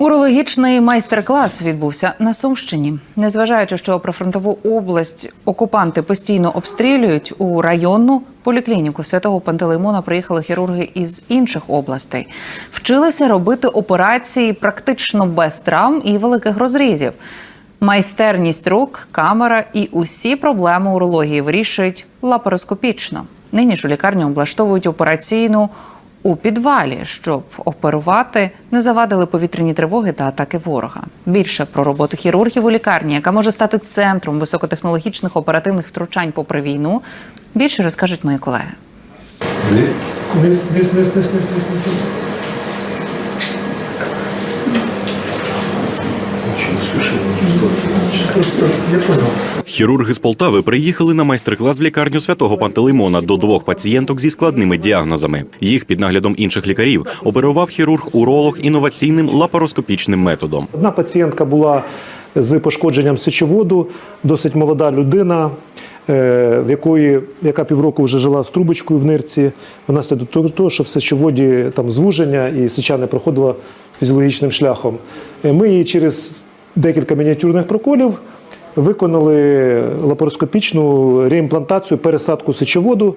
Урологічний майстер-клас відбувся на Сумщині. Незважаючи, що прифронтову область окупанти постійно обстрілюють у районну поліклініку святого Пантелеймона приїхали хірурги із інших областей. Вчилися робити операції практично без травм і великих розрізів. Майстерність рук, камера і усі проблеми урології вирішують лапароскопічно. Нині ж у лікарні облаштовують операційну у підвалі, щоб оперувати не завадили повітряні тривоги та атаки ворога. Більше про роботу хірургів у лікарні, яка може стати центром високотехнологічних оперативних втручань попри війну. Більше розкажуть мої колеги. Я. Хірурги з Полтави приїхали на майстер-клас в лікарню святого Пантелеймона до двох пацієнток зі складними діагнозами. Їх під наглядом інших лікарів оперував хірург-уролог інноваційним лапароскопічним методом. Одна пацієнтка була з пошкодженням сечоводу, досить молода людина, е, в якої, яка півроку вже жила з трубочкою в нирці, внаслідок того, що в сечоводі там звуження і сеча не проходила фізіологічним шляхом. Е, Ми її через декілька мініатюрних проколів виконали лапароскопічну реімплантацію, пересадку сечоводу,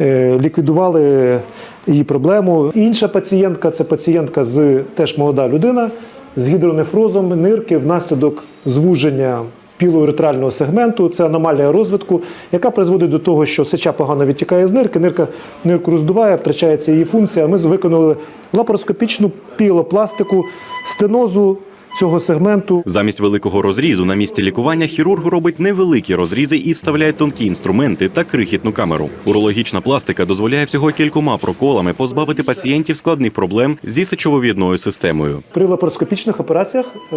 е, ліквідували її проблему. Інша пацієнтка це пацієнтка з теж молода людина з гідронефрозом нирки внаслідок звуження пілоуретрального сегменту. Це аномалія розвитку, яка призводить до того, що сеча погано відтікає з нирки, нирка нирку роздуває, втрачається її функція. Ми виконали лапароскопічну пілопластику стенозу цього сегменту. Замість великого розрізу на місці лікування хірург робить невеликі розрізи і вставляє тонкі інструменти та крихітну камеру. Урологічна пластика дозволяє всього кількома проколами позбавити пацієнтів складних проблем зі сечововідною системою. При лапароскопічних операціях, е,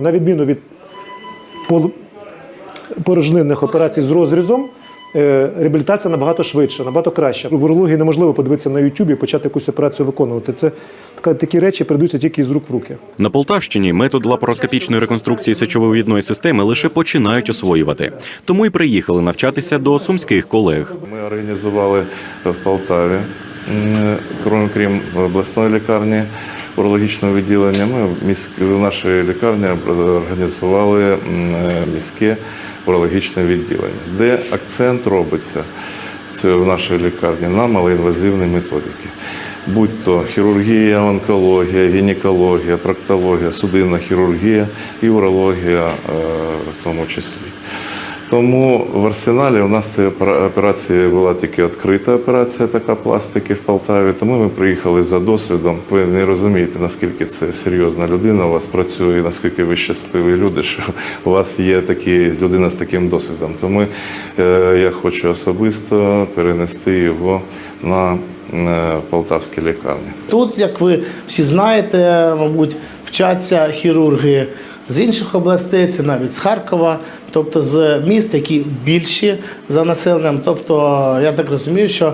на відміну від порожнинних операцій з розрізом, е, реабілітація набагато швидша, набагато краща. В урології неможливо подивитися на YouTube і почати якусь операцію виконувати. Це такі речі передаються тільки з рук в руки. На Полтавщині метод лапароскопічної реконструкції сечововідної системи лише починають освоювати. Тому й приїхали навчатися до сумських колег. Ми організували в Полтаві, крім, крім обласної лікарні, урологічного відділення. Ми в, міськ, в нашій лікарні організували міське урологічне відділення, де акцент робиться в нашій лікарні на малоінвазивні методики. Будь то хірургія, онкологія, гінекологія, проктологія, судинна хірургія і урологія е, в тому числі. Тому в арсеналі у нас ця опера- операція була тільки відкрита операція, така пластики в Полтаві. Тому ми приїхали за досвідом. Ви не розумієте, наскільки це серйозна людина у вас працює, наскільки ви щасливі люди, що у вас є такі людина з таким досвідом. Тому е, я хочу особисто перенести його на полтавські лікарні. Тут, як ви всі знаєте, мабуть, вчаться хірурги з інших областей, це навіть з Харкова, тобто з міст, які більші за населенням. Тобто, я так розумію, що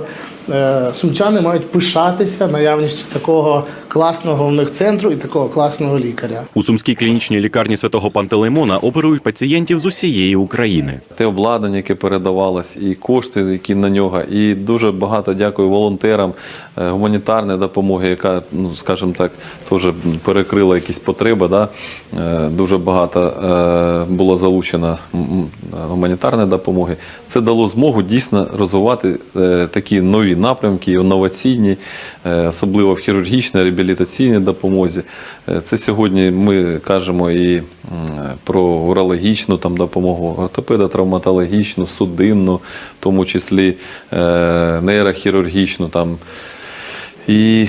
е, сумчани мають пишатися наявністю такого класного у них центру і такого класного лікаря. У сумській клінічній лікарні святого Пантелеймона оперують пацієнтів з усієї України. те обладнання, яке передавалось, і кошти, які на нього. І дуже багато дякую волонтерам е, гуманітарної допомоги, яка, ну скажімо так, теж перекрила якісь потреби. Да? Е, Дуже багато було залучено гуманітарної допомоги. Це дало змогу дійсно розвивати е, такі нові напрямки, інноваційні, е, особливо в хірургічній реабілітаційній допомозі. Е, Це сьогодні ми кажемо і про урологічну там допомогу, ортопедо-травматологічну, судинну, в тому числі нейрохірургічну. Там. І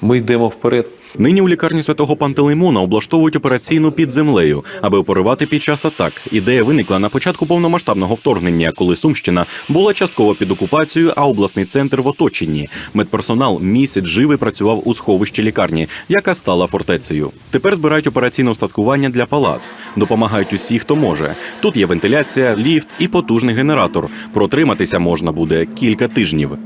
ми йдемо вперед. Нині у лікарні святого Пантелеймона облаштовують операційну під землею, аби оперувати під час атак. Ідея виникла на початку повномасштабного вторгнення, коли Сумщина була частково під окупацією, а обласний центр в оточенні. Медперсонал місяць живий працював у сховищі лікарні, яка стала фортецею. Тепер збирають операційне устаткування для палат. Допомагають усі, хто може. Тут є вентиляція, ліфт і потужний генератор. Протриматися можна буде кілька тижнів.